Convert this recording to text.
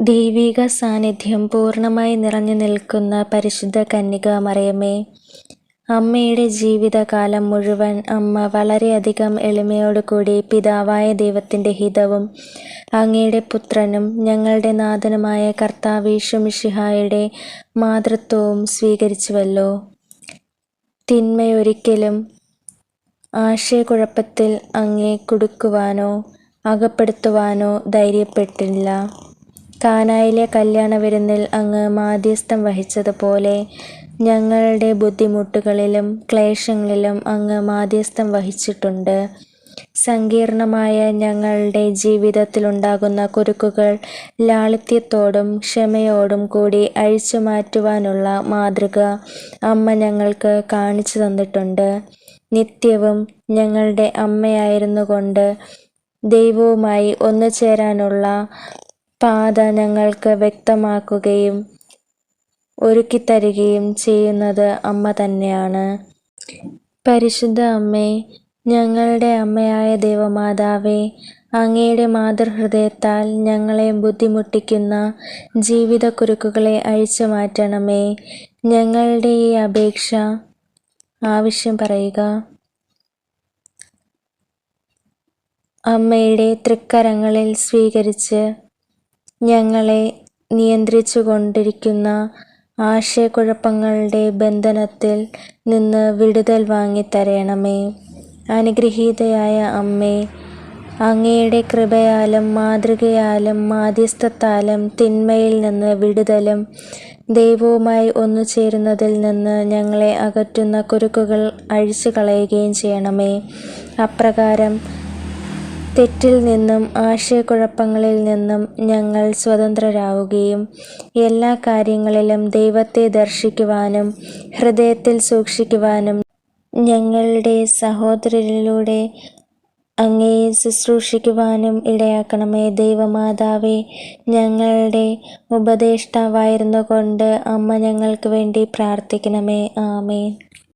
ദൈവിക സാന്നിധ്യം പൂർണമായി നിറഞ്ഞു നിൽക്കുന്ന പരിശുദ്ധ കന്യക മറിയമേ അമ്മയുടെ ജീവിതകാലം മുഴുവൻ അമ്മ വളരെയധികം എളിമയോടുകൂടി പിതാവായ ദൈവത്തിന്റെ ഹിതവും അങ്ങയുടെ പുത്രനും ഞങ്ങളുടെ നാഥനുമായ കർത്താവീശുമിഷിഹായുടെ മാതൃത്വവും സ്വീകരിച്ചുവല്ലോ. തിന്മയൊരിക്കലും ആശയക്കുഴപ്പത്തിൽ അങ്ങേ കുടുക്കുവാനോ അകപ്പെടുത്തുവാനോ ധൈര്യപ്പെട്ടില്ല. കാനായിലെ കല്യാണ വിരുന്നിൽ അങ്ങ് മാധ്യസ്ഥം വഹിച്ചതുപോലെ ഞങ്ങളുടെ ബുദ്ധിമുട്ടുകളിലും ക്ലേശങ്ങളിലും അങ്ങ് മാധ്യസ്ഥം വഹിച്ചിട്ടുണ്ട്. സങ്കീർണമായ ഞങ്ങളുടെ ജീവിതത്തിലുണ്ടാകുന്ന കുരുക്കുകൾ ലാളിത്യത്തോടും ക്ഷമയോടും കൂടി അഴിച്ചു മാറ്റുവാനുള്ള മാതൃക അമ്മ ഞങ്ങൾക്ക് കാണിച്ചു തന്നിട്ടുണ്ട്. നിത്യവും ഞങ്ങളുടെ അമ്മയായിരുന്നു കൊണ്ട് ദൈവവുമായി ഒന്നു ചേരാനുള്ള പാത ഞങ്ങൾക്ക് വ്യക്തമാക്കുകയും ഒരുക്കിത്തരികയും ചെയ്യുന്നത് അമ്മ തന്നെയാണ്. പരിശുദ്ധ അമ്മേ ഞങ്ങളുടെ അമ്മയായ ദൈവമാതാവേ അങ്ങയുടെ മാതൃഹൃദയത്താൽ ഞങ്ങളെ ബുദ്ധിമുട്ടിക്കുന്ന ജീവിത കുരുക്കുകളെ അഴിച്ചു മാറ്റണമേ. ഞങ്ങളുടെ ഈ അപേക്ഷ ആവശ്യം പറയുക. അമ്മയുടെ തൃക്കരങ്ങളിൽ സ്വീകരിച്ച് ഞങ്ങളെ നിയന്ത്രിച്ചു കൊണ്ടിരിക്കുന്ന ആശയക്കുഴപ്പങ്ങളുടെ ബന്ധനത്തിൽ നിന്ന് വിടുതൽ വാങ്ങിത്തരണമേ. അനുഗ്രഹീതയായ അമ്മേ അങ്ങയുടെ കൃപയാലും മാതൃകയാലും മാധ്യസ്ഥത്താലും തിന്മയിൽ നിന്ന് വിടുതലും ദൈവവുമായി ഒന്നു ചേരുന്നതിൽ നിന്ന് ഞങ്ങളെ അകറ്റുന്ന കുരുക്കുകൾ അഴിച്ചു കളയുകയും ചെയ്യണമേ. അപ്രകാരം തെറ്റിൽ നിന്നും ആശയക്കുഴപ്പങ്ങളിൽ നിന്നും ഞങ്ങൾ സ്വതന്ത്രരാവുകയും എല്ലാ കാര്യങ്ങളിലും ദൈവത്തെ ദർശിക്കുവാനും ഹൃദയത്തിൽ സൂക്ഷിക്കുവാനും ഞങ്ങളുടെ സഹോദരരിലൂടെ അങ്ങയെ ശുശ്രൂഷിക്കുവാനും ഇടയാക്കണമേ. ദൈവമാതാവേ ഞങ്ങളുടെ ഉപദേഷ്ടാവായിരുന്നു കൊണ്ട് അമ്മ ഞങ്ങൾക്ക് വേണ്ടി പ്രാർത്ഥിക്കണമേ. ആമേൻ.